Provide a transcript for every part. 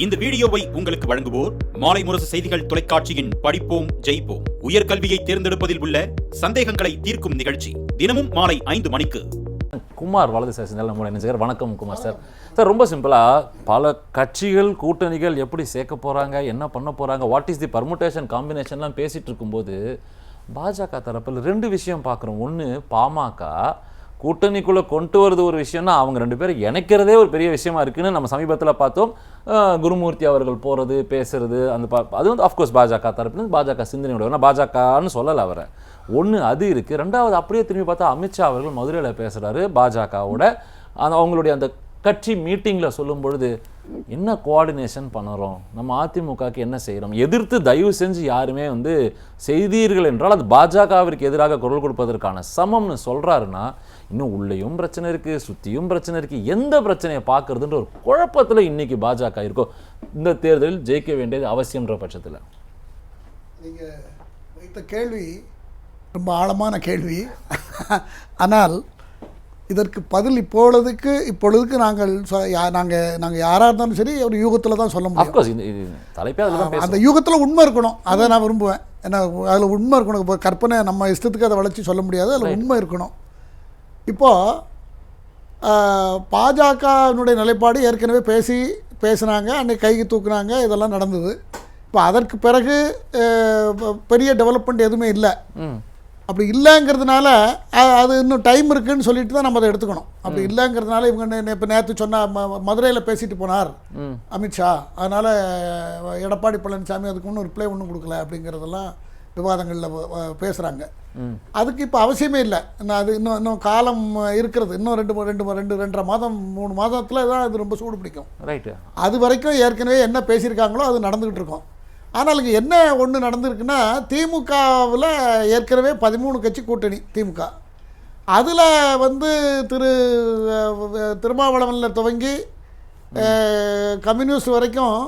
இந்த வீடியோவை உங்களுக்கு வழங்குவோர் மாலை முரசு செய்திகள் தொலைக்காட்சியின் படிப்போம் ஜெயிப்போம். உயர்கல்வியை தேர்ந்தெடுப்பதில் உள்ள சந்தேகங்களை தீர்க்கும் நிகழ்ச்சி தினமும் மாலை ஐந்து மணிக்கு. குமார் வலது சார் சிந்தல் நம்மளோட வணக்கம் குமார் சார். சார் ரொம்ப சிம்பிளாக பல கட்சிகள் கூட்டணிகள் எப்படி சேர்க்க போகிறாங்க என்ன பண்ண போகிறாங்க வாட் இஸ் தி பர்முட்டேஷன் காம்பினேஷன்லாம் பேசிகிட்டு இருக்கும்போது பாஜக தரப்பில் ரெண்டு விஷயம் பார்க்குறோம். ஒன்று பாமக கூட்டணிக்குள்ளே கொண்டு வரது ஒரு விஷயம்னா அவங்க ரெண்டு பேரும் இணைக்கிறதே ஒரு பெரிய விஷயமா இருக்குன்னு நம்ம சமீபத்தில் பார்த்தோம். குருமூர்த்தி அவர்கள் போகிறது பேசுறது அந்த பா அது வந்து அஃப்கோர்ஸ் பாஜக தரப்புலேருந்து பாஜக சிந்தனையோட ஏன்னா பாஜகன்னு சொல்லலை அவரை. ஒன்று அது இருக்குது ரெண்டாவது அப்படியே திரும்பி பார்த்தா அமித்ஷா அவர்கள் மதுரையில் பேசுகிறாரு பாஜகவோட. அந்த அவங்களுடைய அந்த கட்சி மீட்டிங்கில் சொல்லும் பொழுது என்ன கோஆர்டினேஷன் பண்ணுறோம் நம்ம அதிமுகக்கு என்ன செய்கிறோம் எதிர்த்து தயவு செஞ்சு யாருமே வந்து செய்தீர்கள் என்றால் அது பாஜகவிற்கு எதிராக குரல் கொடுப்பதற்கான சமம்னு சொல்கிறாருன்னா இன்னும் உள்ளேயும் பிரச்சனை இருக்குது சுற்றியும் பிரச்சனை இருக்குது எந்த பிரச்சனையை பார்க்குறதுன்ற ஒரு குழப்பத்தில் இன்னைக்கு பாஜக இருக்கோ இந்த தேர்தலில் ஜெயிக்க வேண்டியது அவசியம்ன்ற பட்சத்தில். நீங்கள் வைத்த கேள்வி ரொம்ப ஆழமான கேள்வி. ஆனால் இதற்கு பதில் இப்பொழுதுக்கு இப்பொழுதுக்கு நாங்கள் சொ- யா- நாங்க நாங்கள் யாராக இருந்தாலும் சரி ஒரு யூகத்தில் தான் சொல்ல முடியும். அந்த யூகத்தில் உண்மை இருக்கணும். அதை நான் விரும்புவேன். ஏன்னா அதில் உண்மை இருக்கணும். இப்போ கற்பனை நம்ம இஷ்டத்துக்கு அதை வளைச்சி சொல்ல முடியாது. அதில் உண்மை இருக்கணும். இப்போது பாஜகவினுடைய நிலைப்பாடு ஏற்கனவே பேசி பேசுனாங்க அன்னைக்கு கைக்கு தூக்குனாங்க இதெல்லாம் நடந்தது. இப்போ அதற்கு பிறகு பெரிய டெவலப்மெண்ட் எதுவுமே இல்லை. அப்படி இல்லைங்கிறதுனால அது இன்னும் டைம் இருக்குன்னு சொல்லிட்டு தான் நம்ம அதை எடுத்துக்கணும். அப்படி இல்லைங்கிறதுனால இவங்க இப்போ நேற்று சொன்ன ம- மதுரையில் பேசிட்டு போனார் அமித்ஷா. அதனால் எடப்பாடி பழனிசாமி அதுக்கு ஒன்றும் ரிப்ளை ஒன்றும் கொடுக்கல அப்படிங்கிறதெல்லாம் விவாதங்களில் பேசுகிறாங்க அதுக்கு இப்போ அவசியமே இல்லை. இன்னும் அது இன்னும் இன்னும் காலம் இருக்கிறது. இன்னும் ரெண்டு ரெண்டு ரெண்டு ரெண்டரை மாதம் மூணு மாதத்தில் தான் அது ரொம்ப சூடு பிடிக்கும். ரைட்டு அது வரைக்கும் ஏற்கனவே என்ன பேசியிருக்காங்களோ அது நடந்துக்கிட்டு இருக்கும். ஆனால் இங்கே என்ன ஒன்று நடந்திருக்குன்னா திமுகவில் ஏற்கனவே பதிமூணு கட்சி கூட்டணி திமுக. அதில் வந்து திரு திருமாவளவனில் துவங்கி கம்யூனிஸ்ட் வரைக்கும்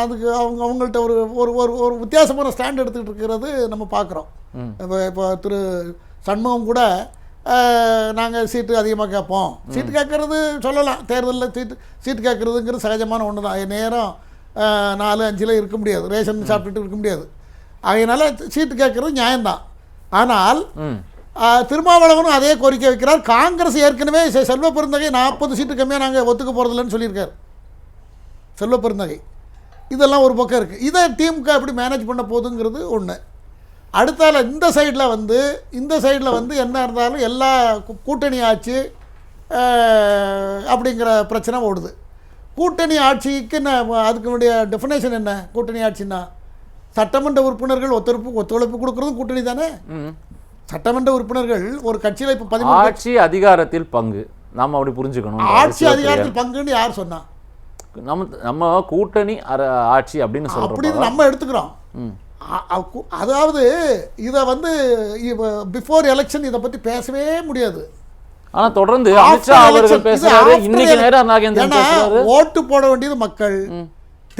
அதுக்கு அவங்க அவங்கள்ட்ட ஒரு ஒரு ஒரு ஒரு வித்தியாசமான ஸ்டாண்ட் எடுத்துக்கிட்டு இருக்கிறது நம்ம பார்க்குறோம். இப்போ இப்போ திரு சண்முகம் கூட நாங்கள் சீட்டு அதிகமாக கேட்போம். சீட்டு கேட்குறது சொல்லலாம். தேர்தலில் சீட்டு சீட்டு கேட்குறதுங்கிறது சகஜமான ஒன்று தான் நேரம் நாலு அஞ்சில் இருக்க முடியாது. ரேஷன் சாப்பிட்டுட்டு இருக்க முடியாது. அதனால் சீட்டு கேட்குறது நியாயம்தான். ஆனால் திருமாவளவனும் அதே கோரிக்கை வைக்கிறார். காங்கிரஸ் ஏற்கனவே செ- செல்வ பெருந்தகை நாற்பது சீட்டு கம்மியாக நாங்கள் ஒத்துக்க போகிறதில்லன்னு சொல்லியிருக்கார். செல்வ பெருந்தகை. இதெல்லாம் ஒரு பக்கம் இருக்குது இதை திமுக எப்படி மேனேஜ் பண்ண போகுதுங்கிறது ஒன்று அடுத்தால இந்த சைடில் வந்து இந்த சைடில் வந்து என்ன இருந்தாலும் எல்லா கூட்டணி ஆட்சி அப்படிங்கிற பிரச்சனை ஓடுது. கூட்டணி ஆட்சிக்கு என்ன அதுக்குனுடைய டெஃபினேஷன் என்ன? கூட்டணி ஆட்சின்னா சட்டமன்ற உறுப்பினர்கள் ஒத்துழைப்பு ஒத்துழைப்பு கொடுக்குறதும் கூட்டணி தானே? சட்டமன்ற உறுப்பினர்கள் ஒரு கட்சியில் இப்போ பதிமூணு ஆட்சி அதிகாரத்தில் பங்கு. நாம அப்படி புரிஞ்சுக்கணும். ஆட்சி அதிகாரத்தில் பங்குன்னு யார் சொன்னா? நம்ம நம்ம கூட்டணி ஆட்சி அப்படின்னு சொல்றோம் அப்படின்னு நம்ம எடுத்துக்கிறோம். அதாவது இதை வந்து பிஃபோர் எலெக்ஷன் இதை பற்றி பேசவே முடியாது. ஆனா தொடர்ந்து அமித்ஷா அவர்கள் பேசுறாரு. இன்னைக்கு. நேரம் நாகேந்திரன் ஓட்டு போட வேண்டியது மக்கள்.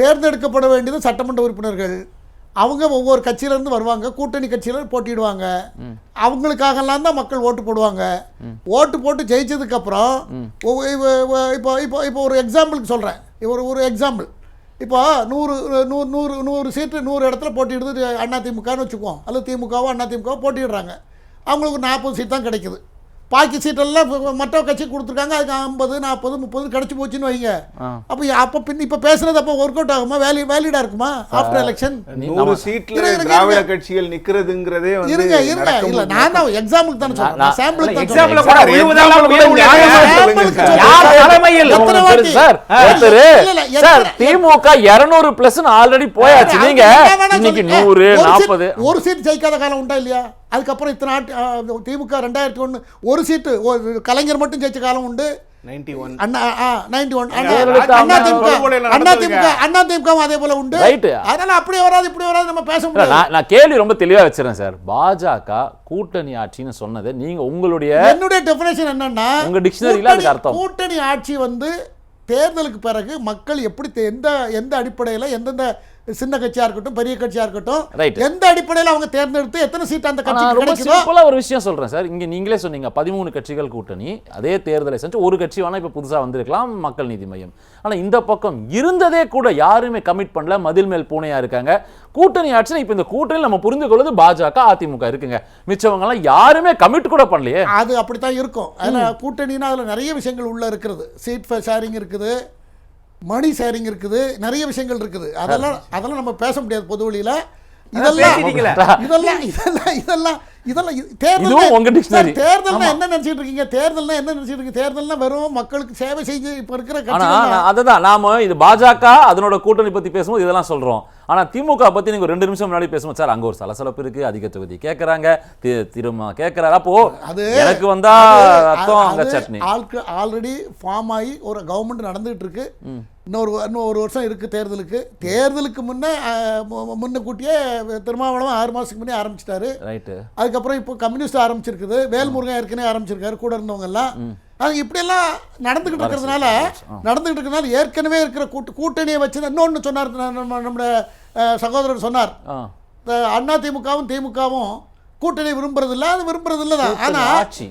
தேர்ந்தெடுக்கப்பட வேண்டியது சட்டமன்ற உறுப்பினர்கள். அவங்க ஒவ்வொரு கட்சியிலேருந்து வருவாங்க கூட்டணி கட்சியில் போட்டிடுவாங்க அவங்களுக்காகலாம் தான் மக்கள் ஓட்டு போடுவாங்க. ஓட்டு போட்டு ஜெயிச்சதுக்கப்புறம் இப்போ இப்போ இப்போ ஒரு எக்ஸாம்பிளுக்கு சொல்கிறேன் ஒரு ஒரு எக்ஸாம்பிள் இப்போ நூறு நூறு நூறு நூறு சீட்டு நூறு இடத்துல போட்டிடுது அண்ணா திமுகன்னு வச்சுக்குவோம். அல்லது திமுகவோ அண்ணா திமுகவோ போட்டிடுறாங்க அவங்களுக்கு நாற்பது சீட் தான் கிடைக்குது. பாக்கி சீட்டெல்லாம் மற்ற கட்சி கொடுத்துருக்காங்க. அதுக்கு ஐம்பது நாற்பது முப்பது கிடச்சி போச்சுன்னு வைங்க. அப்போ அப்போ பின் இப்போ பேசுனது அப்போ ஒர்க் அவுட் ஆகுமா? வேலி வேலிடாக இருக்குமா? ஆஃப்டர் எலெக்ஷன் நூறு நம்ம- சீட்ல திராவிட. கட்சிகள் நிக்கிறதுங்கிறதே இருங்க இருங்க. இல்ல. நான் தான் எக்ஸாம்பிளுக்கு தானே சொல்றேன். சாம்பிளுக்கு தான் எக்ஸாம்பிள். கூட திமுக 200 பிளஸ் ஆல்ரெடி போயாச்சு. நீங்க இன்னைக்கு. நூறு ஒரு சீட்- நாற்பது ஒரு சீட் ஜெயிக்காத காலம் உண்டா இல்லையா? அதுக்கப்புறம் இத்தனை ஆட்டு திமுக ரெண்டாயிரத்தி ஒன்று ஒரு சீட்டு ஒரு கலைஞர் மட்டும் ஜெயிச்ச காலம் உண்டு 91 அண்ணா நைன்டி ஒன் ஜெயலலிதா அண்ணா அம்மா திமுக தொடுபுழையில அண்ணா திமுக நடந்ததுங்க. அண்ணா திமுக அதே போல உண்டு Right. அதனால அப்படியே வராது இப்படி வராது நம்ம பேச இல்ல, முடியாது நான் நான் கேள்வி ரொம்ப தெளிவா வச்சிருக்கேன் சார் பாஜக கூட்டணி ஆட்சின்னு சொன்னது நீங்க உங்களுடைய என்னுடைய டெஃபினேஷன் என்னன்னா உங்க அதுக்கு கூட்டணி- அர்த்தம். கூட்டணி ஆட்சி வந்து தேர்தலுக்கு பிறகு மக்கள் எப்படி தே- எந்த எந்த அடிப்படையில் எந்தெந்த சின்ன கட்சியா இருக்கட்டும் பெரிய கட்சியா இருக்கட்டும் Right. எந்த அடிப்படையில் அவங்க தேர்ந்தெடுத்து எத்தனை சீட் அந்த ரொம்ப கிடைக்குதோ ஒரு விஷயம் சொல்றேன் சார். இங்க நீங்களே சொன்னீங்க பதிமூணு கட்சிகள் கூட்டணி அதே தேர்தலை செஞ்சு ஒரு கட்சி வேணா இப்ப புதுசா வந்திருக்கலாம் மக்கள் நீதி மையம். ஆனா இந்த பக்கம் இருந்ததே கூட யாருமே கமிட் பண்ணல. மதில் மேல் பூனையா இருக்காங்க. கூட்டணி ஆட்சி இப்ப இந்த கூட்டணியில் நம்ம புரிந்து கொள்வது பாஜக அதிமுக இருக்குங்க. மிச்சவங்க எல்லாம் யாருமே கமிட் கூட பண்ணலையே. அது அப்படித்தான் இருக்கும். அதில் கூட்டணினா அதில் நிறைய விஷயங்கள் உள்ள இருக்கிறது சீட் ஷேரிங் இருக்குது. மணி ஷேரிங் இருக்குது நிறைய விஷயங்கள் இருக்குது. அதெல்லாம் அதெல்லாம் நம்ம பேச முடியாது பொது வழியில. இதெல்லாம். இதெல்லாம் இதெல்லாம் இதெல்லாம் இதெல்லாம் இது- தேர்தல் உங்க dictionary. தேர்தல்னா என்ன நினைச்சிட்டு இருக்கீங்க தேர்தல்னா என்ன நினைச்சிட்டு இருக்கீங்க தேர்தல்னா வெறும் மக்களுக்கு சேவை செஞ்சு இப்ப இருக்கிற நான் அதுதான். நாம இது பாஜக அதனோட கூட்டணி பத்தி பேசும்போது இதெல்லாம் சொல்றோம். ஆனா திமுக பத்தி நீங்க ரெண்டு நிமிஷம் முன்னாடி பேசும்போது சார் அங்க ஒரு சலசலப்பு இருக்கு அதிக தொகுதி கேக்குறாங்க தி- திரும்ப கேக்குறாரு. அப்போ அது எனக்கு வந்தா அது- ரத்தம் அங்க சட்னி. ஆள்கு ஆல்ரெடி ஃபார்ம் ஆகி ஒரு கவர்மெண்ட் நடந்துகிட்டு இருக்கு இன்னொரு இன்னும் ஒரு வருஷம் இருக்கு தேர்தலுக்கு. தேர்தலுக்கு முன்னே அஹ், மு- மு- முன்னக்கூட்டியே திருமாவளவன் ஆறு மாசத்துக்கு முன்னே ஆரம்பிச்சிட்டாரு. ரைட்டு. அதுக்கப்புறம் இப்போ கம்யூனிஸ்ட் ஆரம்பிச்சிருக்குது வேல்முருகன் ஏற்கனவே ஆரம்பிச்சிருக்காரு கூட இருந்தவங்க எல்லாம் அது இப்படியெல்லாம் நடந்துகிட்டு இருக்கிறதுனால நடந்துகிட்டு இருக்கிறதுனால ஏற்கனவே இருக்கிற கூட்டு கூட்டணியை வச்சு இன்னொன்று சொன்னார் நம்ம நம்முடைய சகோதரர் சொன்னார். அண்ணா திமுகவும் திமுகவும் கூட்டணி விரும்புறதில்ல அது விரும்புறதில்ல தான் ஆனால் ஆட்சி.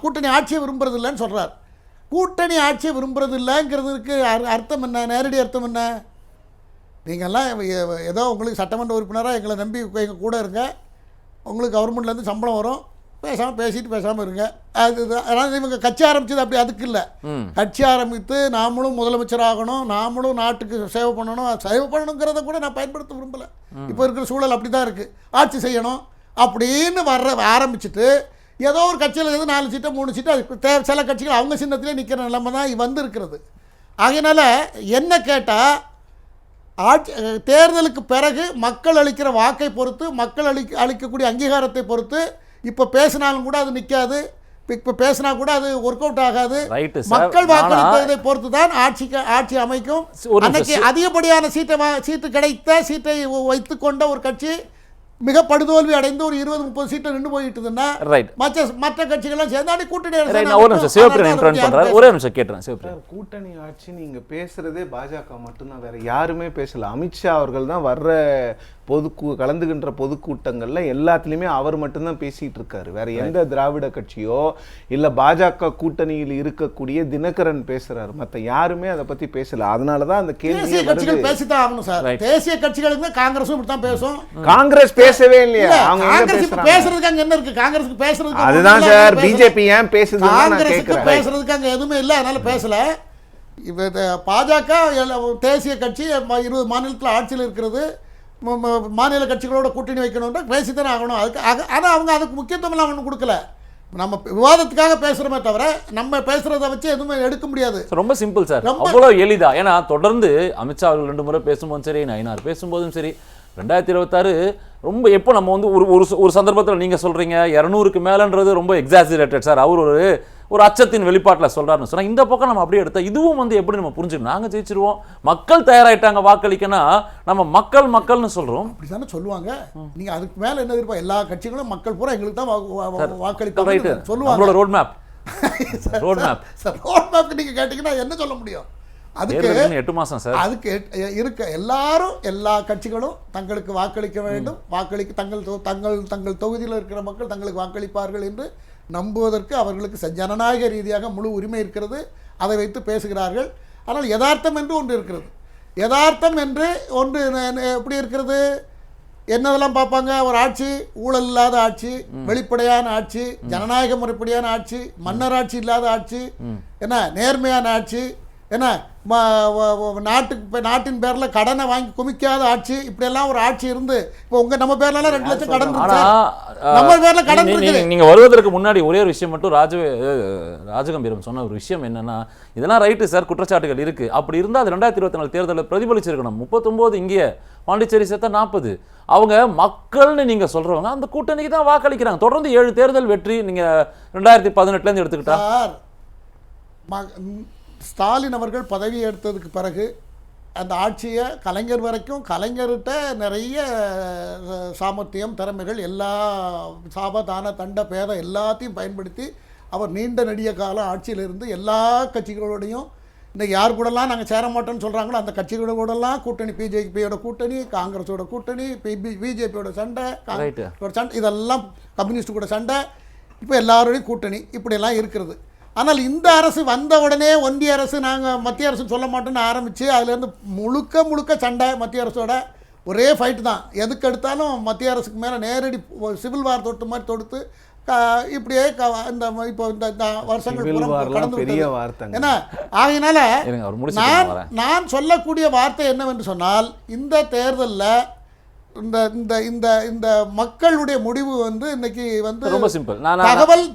கூட்டணி ஆட்சியை விரும்புறதில்லைன்னு சொல்றார். கூட்டணி ஆட்சியை விரும்புறதில்லைங்கிறதுக்கு அர்- அர்த்தம் என்ன? நேரடி அர்த்தம் என்ன? நீங்கள்லாம் ஏதோ உங்களுக்கு சட்டமன்ற உறுப்பினராக எங்களை நம்பி எங்கள் கூட இருங்க. உங்களுக்கு கவர்மெண்ட்லேருந்து சம்பளம் வரும். பேசாமல் பேசிட்டு பேசாமல் இருங்க. அது அதனால இவங்க கட்சி ஆரம்பிச்சது அப்படி அதுக்கு இல்லை. கட்சி ஆரம்பித்து நாமளும் முதலமைச்சர் ஆகணும். நாமளும் நாட்டுக்கு சேவை பண்ணணும். சேவை பண்ணணுங்கிறத கூட நான் பயன்படுத்த விரும்பலை. இப்போ இருக்கிற சூழல் அப்படி தான் இருக்குது ஆட்சி செய்யணும். அப்படின்னு வர்ற ஆரம்பிச்சுட்டு ஏதோ ஒரு கட்சியில் எது நாலு சீட்டோ மூணு சீட்டோ அதுக்கு தே சில கட்சிகள் அவங்க சின்னத்திலே நிற்கிற நிலைமை தான் வந்து இருக்கிறது. ஆகையினால என்ன கேட்டால் ஆட்சி தேர்தலுக்கு பிறகு மக்கள் அளிக்கிற வாக்கை பொறுத்து மக்கள் அளிக்க அளிக்கக்கூடிய அங்கீகாரத்தை பொறுத்து இப்போ பேசினாலும் கூட அது நிற்காது இப்போ பேசினா கூட அது ஒர்க் அவுட் ஆகாது. மக்கள் வாக்களித்ததை பொறுத்து தான் ஆட்சிக்கு ஆட்சி அமைக்கும். அன்னைக்கு அதிகப்படியான சீட்டை சீட்டு கிடைத்த சீட்டை வைத்துக்கொண்ட ஒரு கட்சி மிக படுதோல்வி அடைந்து ஒரு இருபது முப்பது சீட்டை நின்று போயிட்டுதுன்னா ரைட் மற்ற மற்ற கட்சிகள்லாம் சேர்ந்து அன்னைக்கு கூட்டணி ஒரு நிமிஷம் சிவபிரியன் ஒரே நிமிஷம் கேட்டுறேன் சிவபிரியன் கூட்டணி ஆட்சி நீங்க பேசுறதே பாஜக மட்டும்தான் வேற யாருமே பேசல. அமித்ஷா அவர்கள் தான் வர்ற பொது கலந்துகின்ற பொதுக்கூட்டங்கள்ல எல்லாத்துலயுமே அவர் மட்டும்தான் பேசிட்டு இருக்காரு வேற எந்த திராவிட கட்சியோ இல்ல பாஜக கூட்டணியில் இருக்கக்கூடிய தினகரன் பேசுறாரு. மத்த யாருமே அதை பத்தி பேசல. அதனாலதான் அந்த தேசிய கேள்வி கட்சிகள் பேசித்தான் ஆகணும் சார். தேசிய கட்சிகளுக்கு தான் காங்கிரஸும் இப்படி தான் பேசும் காங்கிரஸ் பேசவே இல்லையா. இல்ல, அவங்க பேசுறதுக்கு அங்க என்ன இருக்கு? காங்கிரஸுக்கு பேசுறதுக்கு அதுதான் சார். அதனால. பிஜேபி ஏன் பேசுதுன்னு நான் காங்கிரஸுக்கு பேசுறதுக்கு அங்க எதுவுமே இல்ல. அதனால பேசல. இப்ப பாஜக தேசிய கட்சி இருபது மாநிலத்தில் ஆட்சியில் இருக்கிறது. மாநில கட்சிகளோட கூட்டணி வைக்கணும்னா பேசித்தானே ஆகணும். அதுக்கு ஆக- ஆனா அவங்க அதுக்கு முக்கியத்துவம் எல்லாம் ஒன்றும் கொடுக்கல. நம்ம விவாதத்துக்காக பேசுறோமே தவிர நம்ம பேசுறத வச்சு எதுவுமே எடுக்க முடியாது. ரொம்ப சிம்பிள் சார் அவ்வளோ எளிதா. ஏன்னா தொடர்ந்து அமித்ஷா அவர்கள் ரெண்டு முறை பேசும்போதும் சரி நயினார் பேசும்போதும் சரி ரெண்டாயிரத்தி இருபத்தாறு ரொம்ப எப்போ நம்ம வந்து ஒரு ஒரு சந்தர்ப்பத்தில் நீங்கள் சொல்கிறீங்க இரநூறுக்கு மேலன்றது ரொம்ப எக்ஸாசிரேட்டட் சார் அவர் ஒரு ஒரு அச்சத்தின் வெளிப்பாட்டில் சொல்கிறாருன்னு சொன்னால் இந்த பக்கம் நம்ம அப்படியே எடுத்தா இதுவும் வந்து எப்படி நம்ம புரிஞ்சுக்கணும்? நாங்கள் ஜெயிச்சிருவோம். மக்கள் தயாராயிட்டாங்க வாக்களிக்கனா நம்ம மக்கள் மக்கள்னு சொல்கிறோம் அப்படி தானே சொல்லுவாங்க. நீங்க அதுக்கு மேல என்ன எதிர்ப்பா எல்லா கட்சிகளும் மக்கள் பூரா எங்களுக்கு தான் வா- வா- ரைட்டு வாக்களிப்பாங்க. சொல்லுவாங்க. Road map road map sir road map நீங்க கேட்டீங்கன்னா என்ன சொல்ல முடியும்? அதுக்கு எட்டு மாதம் சார். அதுக்கு இருக்க எல்லாரும் எல்லா கட்சிகளும் தங்களுக்கு வாக்களிக்க வேண்டும். வாக்களிக்க தங்கள் தங்கள் தங்கள் தொகுதியில் இருக்கிற மக்கள் தங்களுக்கு வாக்களிப்பார்கள் என்று நம்புவதற்கு அவர்களுக்கு ச- ஜனநாயக ரீதியாக முழு உரிமை இருக்கிறது. அதை வைத்து பேசுகிறார்கள். ஆனால் யதார்த்தம் என்று ஒன்று இருக்கிறது. யதார்த்தம் என்று ஒன்று எப்படி இருக்கிறது? என்னதெல்லாம் பார்ப்பாங்க? ஒரு ஆட்சி ஊழல் இல்லாத ஆட்சி வெளிப்படையான ஆட்சி ஜனநாயக முறைப்படியான ஆட்சி மன்னராட்சி இல்லாத ஆட்சி என்ன நேர்மையான ஆட்சி வ- நாட்டுக்கு இப்ப நாட்டின் பேர்ல கடனை வாங்கி குமிக்காத ஆட்சி இப்படியெல்லாம் ஒரு ஆட்சி இருந்து இப்போ உங்க நம்ம பேர்ல ரெண்டு லட்சம் கடன் நம்ம பேர்ல கடன் நீ- நீ- இருக்குது. நீங்க வருவதற்கு முன்னாடி ஒரே ஒரு விஷயம் மட்டும் ராஜ ராஜகம்பீரம் சொன்ன ஒரு விஷயம் என்னன்னா இதெல்லாம் ரைட்டு சார் குற்றச்சாட்டுகள் இருக்கு. அப்படி இருந்தா அது ரெண்டாயிரத்தி இருபத்தி நாலு தேர்தலில் பிரதிபலிச்சிருக்கணும். முப்பத்தொம்போது இங்கே பாண்டிச்சேரி சேர்த்தா நாற்பது அவங்க மக்கள்னு நீங்க சொல்றவங்க அந்த கூட்டணிக்கு தான் வாக்களிக்கிறாங்க. தொடர்ந்து ஏழு தேர்தல் வெற்றி நீங்க ரெண்டாயிரத்தி பதினெட்டுல இருந்து எடுத்துக்கிட்டா. ஸ்டாலின் அவர்கள் பதவி எடுத்ததுக்கு பிறகு அந்த ஆட்சியை கலைஞர் வரைக்கும் கலைஞர்கிட்ட நிறைய சாமர்த்தியம் திறமைகள் எல்லா சாபதான தண்ட பேதம் எல்லாத்தையும் பயன்படுத்தி அவர் நீண்ட நெடிய காலம் ஆட்சியில் இருந்து எல்லா கட்சிகளோடையும் இன்னைக்கு யார் கூடலாம் நாங்கள் சேர மாட்டோம்னு சொல்கிறாங்களோ அந்த கட்சிகளோட கூடலாம் கூட்டணி பிஜேபியோட கூட்டணி காங்கிரஸோட கூட்டணி பிஜேபியோட சண்டை சண்டை இதெல்லாம் கம்யூனிஸ்ட் கூட சண்டை. இப்போ எல்லாரோடையும் கூட்டணி இப்படியெல்லாம் இருக்கிறது. ஆனால் இந்த அரசு வந்த உடனே ஒன்றிய அரசு நாங்கள் மத்திய அரசு சொல்ல மாட்டோம்னு ஆரம்பித்து அதுலேருந்து முழுக்க முழுக்க சண்டை மத்திய அரசோட ஒரே ஃபைட்டு தான். எதுக்கு எடுத்தாலும் மத்திய அரசுக்கு மேலே நேரடி சிவில் வார் தொட்டு மாதிரி தொடுத்து இப்படியே இந்த இப்போ இந்த வருஷங்கள் கடந்து. ஏன்னா ஆகையினால நான் நான் சொல்லக்கூடிய வார்த்தை என்னவென்று சொன்னால் இந்த தேர்தலில் இந்த இந்த இந்த இந்த மக்களுடைய முடிவு வந்து இன்னைக்கு வந்து ரொம்ப சிம்பிள் நான் தகவல் ஒரு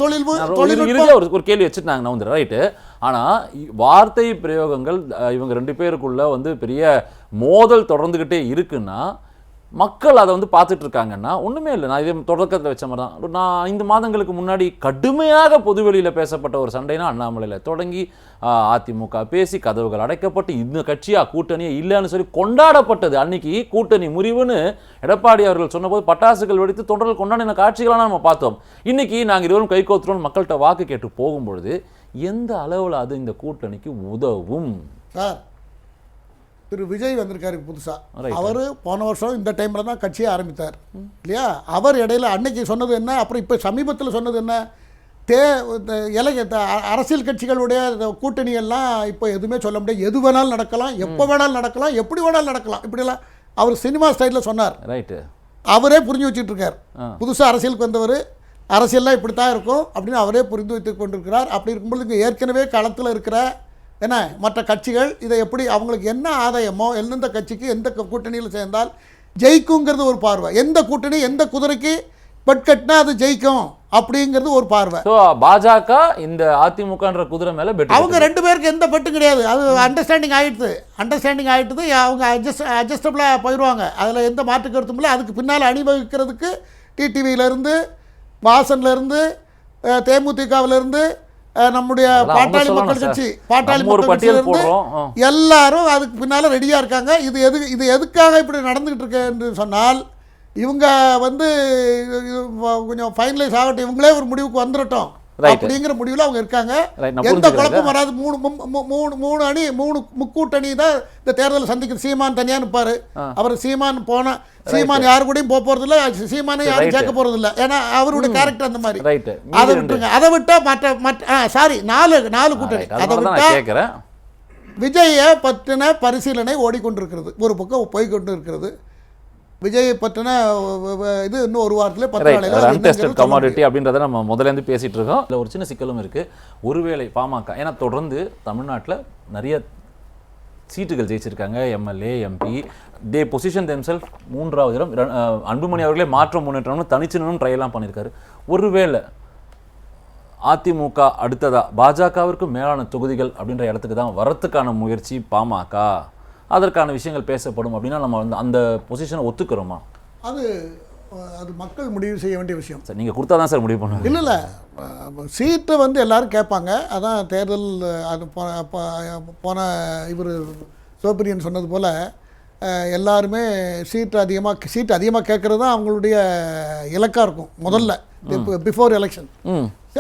தொழில்நுட்பம். ஒரு ஒரு கேள்வி வச்சுட்டாங்க நான் வந்து ரைட்டு ஆனா இ- வார்த்தை பிரயோகங்கள் இவங்க ரெண்டு பேருக்குள்ள வந்து பெரிய மோதல் தொடர்ந்துகிட்டே இருக்குன்னா மக்கள் அதை வந்து பார்த்துட்டு இருக்காங்கன்னா ஒன்றுமே இல்லை. நான் இதே தொடக்கத்தில் வச்ச மாதிரி தான் நான் ஐந்து மாதங்களுக்கு முன்னாடி கடுமையாக பொதுவெளியில் பேசப்பட்ட ஒரு சண்டைனா அண்ணாமலையில் தொடங்கி அதிமுக பேசி கதவுகள் அடைக்கப்பட்டு இந்த கட்சியாக கூட்டணியே இல்லைன்னு சொல்லி கொண்டாடப்பட்டது. அன்னைக்கு கூட்டணி முறிவுன்னு எடப்பாடி அவர்கள் சொன்னபோது பட்டாசுகள் வெடித்து தொண்டர்கள் கொண்டாடின காட்சிகளாக நம்ம பார்த்தோம். இன்னைக்கு நாங்கள் இருவரும் கை கோத்துறோம் மக்கள்கிட்ட வாக்கு கேட்டு போகும்பொழுது எந்த அளவில் அது இந்த கூட்டணிக்கு உதவும்? சார் திரு விஜய் வந்திருக்காரு புதுசா. Right. அவர் போன வருஷம் இந்த டைம்ல தான் கட்சியை ஆரம்பித்தார். இல்லையா? அவர் இடையில அன்னைக்கு சொன்னது என்ன? அப்புறம் இப்போ சமீபத்தில் சொன்னது என்ன? தே இலை அரசியல் கட்சிகளுடைய கூட்டணி எல்லாம் இப்போ எதுவுமே சொல்ல முடியாது. எது வேணாலும் நடக்கலாம். எப்போ வேணாலும் நடக்கலாம். எப்படி வேணாலும் நடக்கலாம். இப்படிலாம் அவர் சினிமா ஸ்டைலில் சொன்னார். ரைட்டு அவரே புரிஞ்சு வச்சுட்டு இருக்கார். புதுசாக அரசியலுக்கு வந்தவர். அரசியல்லாம் இப்படி தான் இருக்கும் அப்படின்னு அவரே புரிந்து வைத்து கொண்டிருக்கிறார். அப்படி இருக்கும்போது இங்கே ஏற்கனவே களத்தில் இருக்கிற என்ன? மற்ற கட்சிகள் இதை எப்படி அவங்களுக்கு என்ன ஆதாயமோ எந்தெந்த கட்சிக்கு எந்த கூட்டணியில் சேர்ந்தால் ஜெயிக்குங்கிறது ஒரு பார்வை. எந்த கூட்டணி எந்த குதிரைக்கு பெட்கட்டினா அது ஜெயிக்கும் அப்படிங்கிறது ஒரு பார்வை. ஸோ பாஜக இந்த அதிமுகன்ற குதிரை மேல பெட் அவங்க ரெண்டு பேருக்கு எந்த பெட்டும் கிடையாது. அது அண்டர்ஸ்டாண்டிங் ஆயிடுது. அண்டர்ஸ்டாண்டிங் ஆயிட்டுது அவங்க அட்ஜஸ்ட் அட்ஜஸ்டபிளாக போயிடுவாங்க அதில் எந்த மாற்று கருத்தும் இல்லை. அதுக்கு பின்னால் அணிவகுக்கிறதுக்கு டிடிவியிலேருந்து வாசன்லேருந்து தேமுதிகவிலேருந்து நம்முடைய பாட்டாளி மக்கள். கட்சி பாட்டாளி மக்கள் கட்சியிலேருந்து. எல்லாரும் அதுக்கு பின்னால் ரெடியாக இருக்காங்க இது எது இது எதுக்காக இப்படி நடந்துக்கிட்டு இருக்கு என்று சொன்னால் இவங்க வந்து கொஞ்சம் ஃபைனலைஸ் ஆகட்டும் இவங்களே ஒரு முடிவுக்கு வந்துடட்டும். அப்படிங்கிற முடிவில் அவங்க இருக்காங்க. எந்த. குழப்பம் வராது. மூணு மூணு மூணு அணி மூணு முக்கூட்டணி தான் இந்த தேர்தலை சந்திக்குது சீமான் தனியா நிற்பாரு அவர் சீமான் போன சீமான் யாரு கூடயும் போக போறது இல்ல சீமானை யாரும். சேர்க்க போறது இல்ல ஏன்னா அவருடைய கேரக்டர் அந்த மாதிரி. அதை விட்டுருங்க. அதை விட்டா மற்ற மற்ற சாரி நாலு நாலு கூட்டணி. அதை விட்டா விஜயை பற்றின பரிசீலனை ஓடிக்கொண்டிருக்கிறது. ஒரு பக்கம் போய்கொண்டு இருக்கிறது விஜயை பற்றின இது இன்னும் ஒரு வாரத்தில் பத்து நாளையில அன்டெஸ்டட். கமாடிட்டி அப்படின்றத நம்ம முதல்ல இருந்து பேசிட்டு இருக்கோம். இல்லை ஒரு சின்ன சிக்கலும் இருக்கு. ஒருவேளை பாமக ஏன்னா தொடர்ந்து தமிழ்நாட்டில் நிறைய சீட்டுகள் ஜெயிச்சிருக்காங்க. MLA MP the position themselves மூன்றாவது இடம். அன்புமணி அவர்களே மாற்றம் முன்னேற்றம்னு தனிச்சினும் ட்ரையெல்லாம் பண்ணியிருக்காரு ஒருவேளை அதிமுக அடுத்ததா பாஜகவிற்கு மேலான தொகுதிகள் அப்படின்ற இடத்துக்கு தான் வரத்துக்கான முயற்சி பாமக? அதற்கான விஷயங்கள் பேசப்படும் அப்படின்னா நம்ம வந்து அந்த பொசிஷனை ஒத்துக்கிறோமா? அது அது மக்கள் முடிவு செய்ய வேண்டிய விஷயம். சார் நீங்கள் கொடுத்தா தான் சார் முடிவு பண்ணுவாங்க. இல்லை இல்லை. சீட்டு வந்து எல்லாரும் கேட்பாங்க. அதான் தேர்தல் அது போன இவர் சிவபிரியன் சொன்னது போல் எல்லாருமே சீட்டு அதிகமாக சீட்டு அதிகமாக கேட்குறது தான் அவங்களுடைய இலக்காக இருக்கும். முதல்ல பிஃபோர் எலெக்ஷன்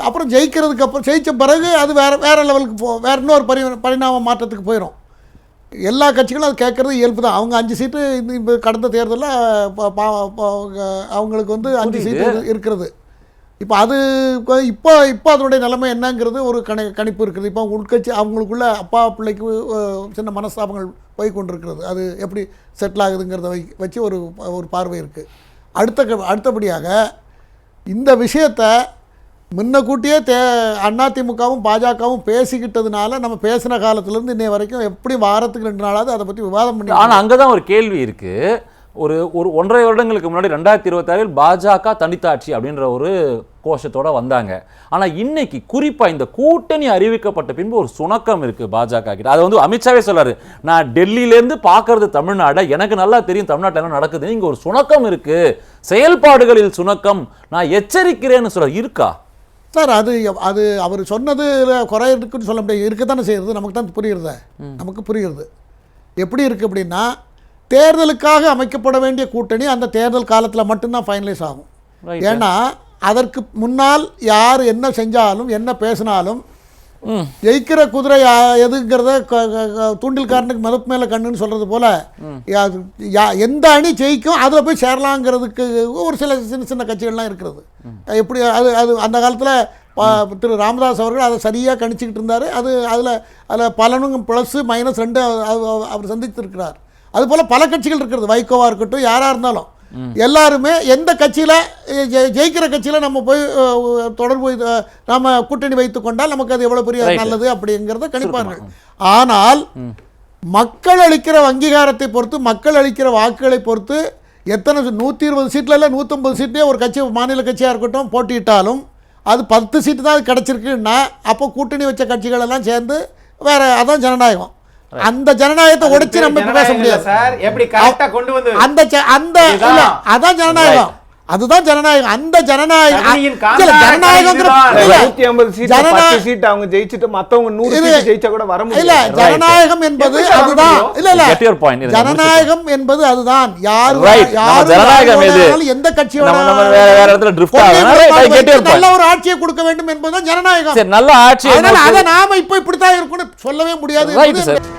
அப்புறம் ஜெயிக்கிறதுக்கு அப்புறம் ஜெயிச்ச பிறகு அது வேற வேற லெவலுக்கு போ வேற இன்னொரு பரி பரிணாம மாற்றத்துக்கு போயிடும் எல்லா கட்சிகளும் அது கேட்கறது இயல்பு தான். அவங்க அஞ்சு சீட்டு இப்போ கடந்த தேர்தலில் அவங்களுக்கு வந்து அஞ்சு சீட்டு இரு- இருக்கிறது. இப்போ அது இப்போ இப்போ அதனுடைய நிலைமை என்னங்கிறது ஒரு கணி கணிப்பு இருக்குது. இப்போ உள்கட்சி அவங்களுக்குள்ள அப்பா பிள்ளைக்கு சின்ன மனஸ்தாபங்கள் போய் கொண்டிருக்கிறது. அது எப்படி செட்டில் ஆகுதுங்கிறத வை வச்சு ஒரு ஒரு பார்வை இருக்குது அடுத்த க- அடுத்தபடியாக இந்த விஷயத்தை முன்னக்கூட்டியே தே அதிமுகவும் பாஜகவும் பேசிக்கிட்டதுனால நம்ம பேசின காலத்துலேருந்து இன்னைய வரைக்கும் எப்படி வாரத்துக்கு ரெண்டு நாளாவது அதை பற்றி விவாதம் பண்ணி ஆனா அங்கதான் ஒரு கேள்வி இருக்கு. ஒரு ஒரு ஒன்றரை வருடங்களுக்கு முன்னாடி ரெண்டாயிரத்தி இருபத்தாறில் பாஜக தனித்தாட்சி அப்படின்ற ஒரு கோஷத்தோட வந்தாங்க. ஆனா இன்னைக்கு குறிப்பா இந்த கூட்டணி அறிவிக்கப்பட்ட பின்பு ஒரு சுணக்கம் இருக்கு பாஜக கிட்ட. அது வந்து அமித்ஷாவே சொல்றாரு நான் டெல்லியில இருந்து பாக்குறது தமிழ்நாட? எனக்கு நல்லா தெரியும் தமிழ்நாட்டில் என்ன நடக்குது இங்க ஒரு சுணக்கம் இருக்கு. செயல்பாடுகளில் சுணக்கம். நான் எச்சரிக்கிறேன்னு சொல்ற இருக்கா? சார் அது அது அவர் சொன்னதுல குறை இருக்குன்னு சொல்ல முடியாது. இருக்க தானே செய்யுது நமக்கு தான் புரியுறது. நமக்கு புரியுறது. எப்படி இருக்குது அப்படின்னா தேர்தலுக்காக அமைக்கப்பட வேண்டிய கூட்டணி அந்த தேர்தல் காலத்தில் மட்டும்தான் ஃபைனலைஸ் ஆகும். ஏன்னா அதற்கு முன்னால் யார் என்ன செஞ்சாலும் என்ன பேசினாலும் ஜெயிக்கிற குதிரை எதுங்கிறத தூண்டில் க- க- தூண்டில்காரனுக்கு கண்ணுன்னு சொல்கிறது போல் யா- யா- எந்த அணி ஜெயிக்கும் அதில் போய் சேரலாங்கிறதுக்கு ஒரு சில சின்ன சின்ன கட்சிகள்லாம் இருக்கிறது. எப்படி அது அது அந்த காலத்தில் திரு ராமதாஸ் அவர்கள் அதை சரியாக கணிச்சுக்கிட்டு இருந்தார். அது அதில் அதில் பலனும் ப்ளஸ்ஸு மைனஸ் ரெண்டு அவர் சந்தித்திருக்கிறார். அதுபோல் பல கட்சிகள் இருக்கிறது. வைகோவாக இருக்கட்டும் யாராக இருந்தாலும். எல்லாருமே எந்த கட்சியில் ஜெயிக்கிற கட்சியில் நம்ம போய் தொடர்பு நாம கூட்டணி வைத்து கொண்டால் நமக்கு அது எவ்வளோ பெரிய. நல்லது அப்படிங்கிறத கணிப்பார்கள். ஆனால் மக்கள் அளிக்கிற அங்கீகாரத்தை பொறுத்து மக்கள் அளிக்கிற வாக்குகளை பொறுத்து எத்தனை நூற்றி இருபது சீட்டில் இல்லை நூற்றம்பது சீட்லேயே ஒரு கட்சி மாநில கட்சியாக இருக்கட்டும் போட்டியிட்டாலும் அது பத்து சீட்டு தான் அது கிடச்சிருக்குன்னா அப்போ கூட்டணி வச்ச கட்சிகள் எல்லாம் சேர்ந்து வேற அதான் ஜனநாயகம். அந்த ஜனநாயகத்தை உடைச்சு நம்ம பேச முடியாது. சார். எப்படி கரெக்டா கொண்டு வந்து அந்த அந்த அதான் ஜனநாயகம். அதுதான் ஜனநாயகம். அந்த ஜனநாயகம் ஐம்பது சீட் அவங்க ஜெயிச்சுட்டு மத்தவங்க நூறு ஜெயிச்சா கூட வர இல்ல முடியாது. ஜனநாயகம் என்பது அதுதான்? இல்ல இல்ல. ஜனநாயகம் என்பது அதுதான். யார் யார் ஜனநாயகம் எது? எந்த கட்சியோட வேற- வேற இடத்துல point. நல்ல ஒரு ஆட்சியை கொடுக்க வேண்டும் என்பதுதான் ஜனநாயகம். சரி நல்ல ஆட்சி அதனால அதை நாம இப்ப இப்படித்தான் இருக்கும்னு சொல்லவே முடியாது ரைட் என்பது சார்